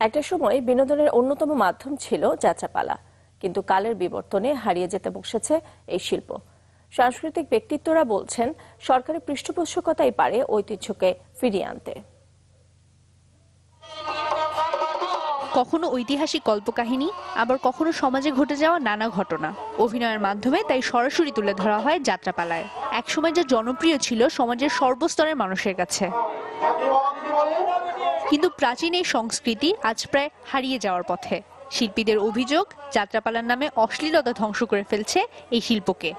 একটা সময় বিনোদনের অন্যতম মাধ্যম ছিল যাত্রাপালা কিন্তু কালের বিবর্তনে হারিয়ে যেতে বসেছে এই শিল্প। সাংস্কৃতিক ব্যক্তিত্বরা বলছেন সরকারি পৃষ্ঠপোষকতাই পারে ঐতিহ্যকে ফিরিয়ে আনতে। কখনো ঐতিহাসিক কল্পকাহিনী আবার কখনো সমাজে ঘটে যাওয়া নানা ঘটনা। অভিনয়ের মাধ্যমে তাই সরাসরি তুলে ধরা হয় যাত্রাপালায়। একসময় যা জনপ্রিয় ছিল সমাজের সর্বস্তরের মানুষের কাছে। কিন্তু প্রাচীন এই সংস্কৃতি আজ প্রায় হারিয়ে যাওয়ার পথে। শিল্পীদের অভিযোগ, যাত্রাপালার নামে অশ্লীলতা ধ্বংস করে ফেলছে এই শিল্পকে।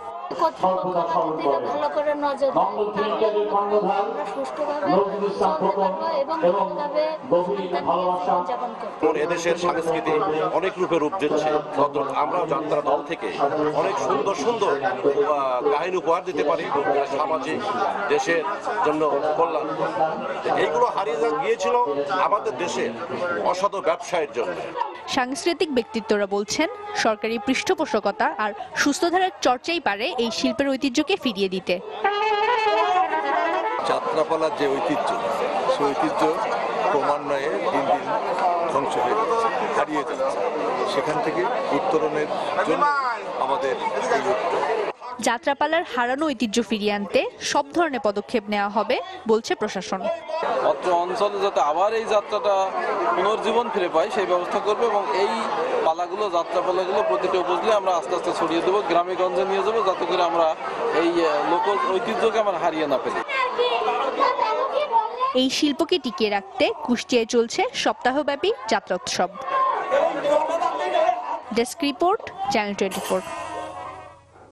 ভালো করে নজর এদেশের সংস্কৃতি অনেক রূপে রূপ দিচ্ছে। আমরাও যাত্রা দল থেকে। অনেক সুন্দর সুন্দর কাহিনী উপহার দিতে পারি সামাজিক দেশের জন্য কল্যাণ। এইগুলো হারিয়ে গিয়েছিল আমাদের দেশে অসাধ ব্যবসায়ের জন্য। সাংস্কৃতিক ব্যক্তিত্বরা বলছেন, সরকারি পৃষ্ঠপোষকতা আর সুস্থধারার চর্চাই পারে এই শিল্পের ঐতিহ্যকে ফিরিয়ে দিতে। যাত্রাপালার যে ঐতিহ্য ঐতিহ্য ক্রমান্বয়ে দিন দিন ধ্বংস হয়ে হারিয়ে যাচ্ছে। সেখান থেকে উত্তরণের জন্য আমাদের এই যাত্রাপালার হারানো ঐতিহ্য ফিরিয়ে আনতে সব ধরনের পদক্ষেপ নেওয়া হবে বলছে প্রশাসন। অত্র অঞ্চলে যাতে আবার এই যাত্রাটা পুনর্জীবন ফিরে পায় সেই ব্যবস্থা করবে এবং এই পালাগুলো যাত্রা পালাগুলো প্রতিটা উপজেলে আমরা আস্তে আস্তে ছড়িয়ে দেবো গ্রামে গঞ্জে নিয়ে যাব যাতে করে আমরা এই লোক ঐতিহ্যকে আমরা হারিয়ে না ফেলি। এই শিল্পকে টিকিয়ে রাখতে কুষ্টিয়ায় চলছে সপ্তাহব্যাপী যাত্রা উৎসব। Desk report channel twenty